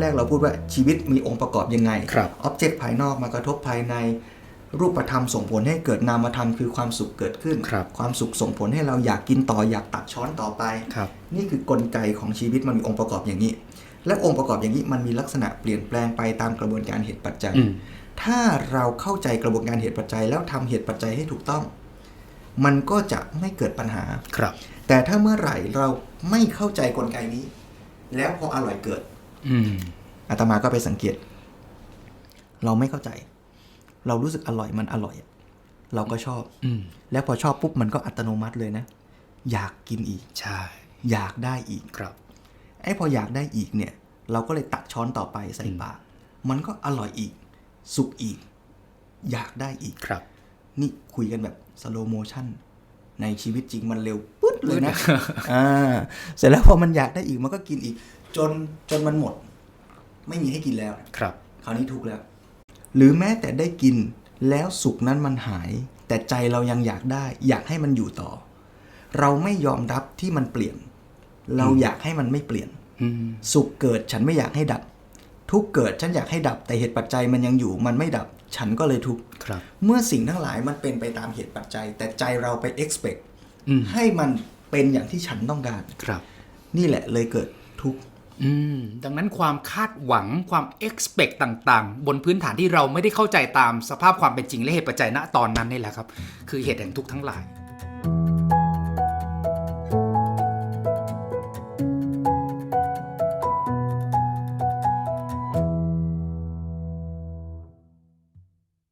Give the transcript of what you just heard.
แรกเราพูดว่าชีวิตมีองค์ประกอบยังไงครับอ็อบเจกต์ภายนอกมากระทบภายใน รูปธรรมส่งผลให้เกิดนามธรรมคือความสุขเกิดขึ้นครับความสุขส่งผลให้เราอยากกินต่ออยากตักช้อนต่อไปครับนี่คือกลไกของชีวิตมันมีองค์ประกอบอย่างนี้ และองค์ประกอบอย่างนี้มันมีลักษณะเปลี่ยนแปลงไปตามกระบวนการเหตุปัจจัยอืมถ้าเราเข้าใจกระบวนการเหตุปัจจัย แล้วทำเหตุปัจจัยให้ถูกต้อง มันก็จะไม่เกิดปัญหาครับ แต่ถ้าเมื่อไหร่เราไม่เข้าใจกลไกนี้ แล้วพออร่อยเกิด อืมอาตมาก็ไปสังเกต เราไม่เข้าใจ เรารู้สึกอร่อยมันอร่อยอะเราก็ชอบอืมแล้วพอชอบปุ๊บมันก็อัตโนมัติเลยนะ อยากกินอีกใช่อยากได้อีกครับไอ้พออยากได้อีกเนี่ย เราก็เลยตักช้อนต่อไปใส่ปากมันก็อร่อยอีก สุกอีก อยากได้อีกครับ นี่คุยกันแบบสโลโมชันในชีวิตจริงมันเร็วปึ๊ดเลยนะอ่าเสร็จแล้วพอมันอยากได้อีกมันก็กินอีก จนจนมันหมด ไม่มีให้กินแล้ว ครับ คราวนี้ถูกแล้ว หรือแม้แต่ได้กินแล้วสุขนั้นมันหาย แต่ใจเรายังอยากได้ อยากให้มันอยู่ต่อ เราไม่ยอมรับที่มันเปลี่ยน เราอยากให้มันไม่เปลี่ยน อืม สุขเกิดฉันไม่อยากให้ดับ ทุกข์เกิดฉันอยากให้ดับ แต่เหตุปัจจัยมันยังอยู่มันไม่ดับ ฉันก็เลยทุกข์ครับ เมื่อสิ่งทั้งหลายมันเป็นไปตามเหตุปัจจัย แต่ใจเราไป expect อืม ให้มันเป็นอย่างที่ฉันต้องการ ครับ นี่แหละเลยเกิดทุกข์อืม ดังนั้นความคาดหวังความ expect ต่างๆ บนพื้นฐานที่เราไม่ได้เข้าใจตามสภาพความเป็นจริงและเหตุปัจจัยณตอนนั้นนี่แหละครับ คือเหตุแห่งทุกข์ทั้งหลาย